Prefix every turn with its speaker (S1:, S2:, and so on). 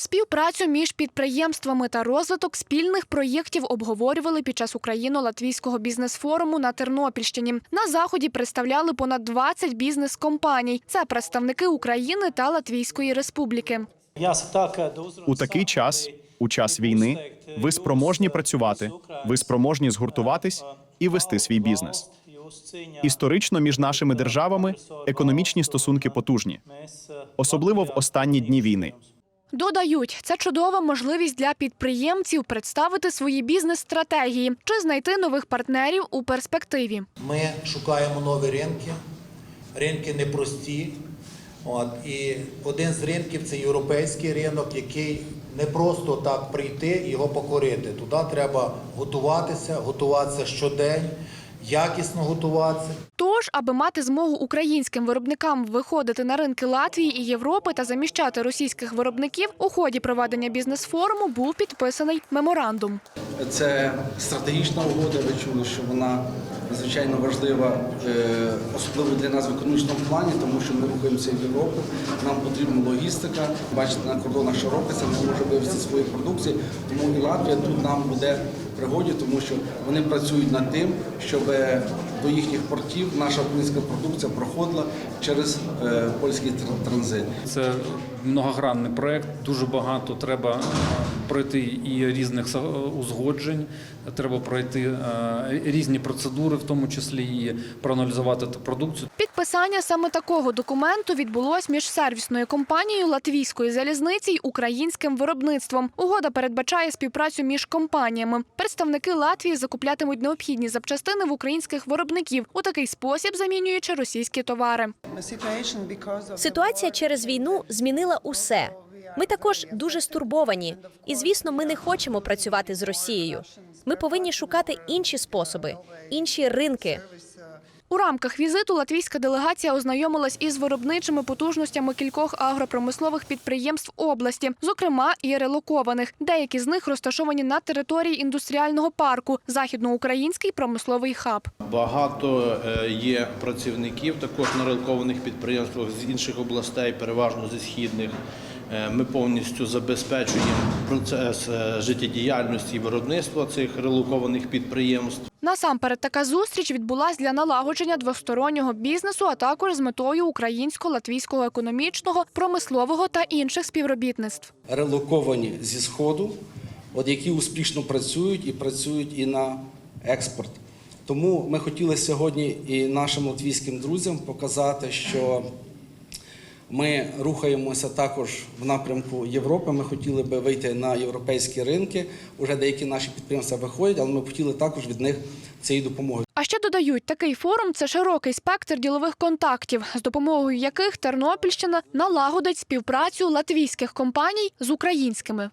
S1: Співпрацю між підприємствами та розвиток спільних проєктів обговорювали під час україно-латвійського бізнес-форуму на Тернопільщині. На заході представляли понад 20 бізнес-компаній. Це представники України та Латвійської Республіки.
S2: У такий час, у час війни, ви спроможні працювати, ви спроможні згуртуватись і вести свій бізнес. Історично між нашими державами економічні стосунки потужні, особливо в останні дні війни.
S1: Додають, це чудова можливість для підприємців представити свої бізнес-стратегії чи знайти нових партнерів у перспективі.
S3: Ми шукаємо нові ринки. Ринки непрості. От, і один з ринків це європейський ринок, який не просто так прийти і його покорити. Туди треба готуватися, готуватися щодень, якісно готуватися.
S1: Тож, аби мати змогу українським виробникам виходити на ринки Латвії і Європи та заміщати російських виробників, у ході проведення бізнес-форуму був підписаний меморандум.
S4: Це стратегічна угода. Ви чули, що вона надзвичайно важлива, е, особливо для нас в економічному плані, тому що ми рухаємося в Європу. Нам потрібна логістика. Бачите, на кордонах що робиться, не може вивезти свої продукції. Тому і Латвія тут нам буде в пригоді, тому що вони працюють над тим, щоб до їхніх портів наша українська продукція проходила через е, польський тр- транзит.
S5: Це многогранний проект. Дуже багато треба е, пройти і різних узгоджень. Треба пройти е, різні процедури, в тому числі і проаналізувати ту продукцію.
S1: Підписання саме такого документу відбулось між сервісною компанією Латвійської залізниці й українським виробництвом. Угода передбачає співпрацю між компаніями. Представники Латвії закуплятимуть необхідні запчастини в українських виробників у такий спосіб, замінюючи російські товари.
S6: Ситуація через війну змінила усе. Ми також дуже стурбовані, і звісно, ми не хочемо працювати з Росією. Ми повинні шукати інші способи, інші ринки.
S1: У рамках візиту латвійська делегація ознайомилась із виробничими потужностями кількох агропромислових підприємств області, зокрема і релокованих. Деякі з них розташовані на території індустріального парку Західноукраїнський промисловий хаб.
S7: Багато е, є працівників також на релокованих підприємствах з інших областей, переважно зі східних. Е, Ми повністю забезпечуємо процес е, життєдіяльності і виробництва цих релокованих підприємств.
S1: Насамперед, така зустріч відбулась для налагодження двостороннього бізнесу, а також з метою українсько-латвійського економічного, промислового та інших співробітництв.
S4: релоковані зі сходу, от які успішно працюють і працюють і на експорт. Тому ми хотіли сьогодні і нашим латвійським друзям показати, що ми рухаємося також в напрямку Європи. Ми хотіли би вийти на європейські ринки. Уже деякі наші підприємства виходять, але ми хотіли також від них цієї допомоги.
S1: А ще додають, такий форум це широкий спектр ділових контактів, з допомогою яких Тернопільщина налагодить співпрацю латвійських компаній з українськими.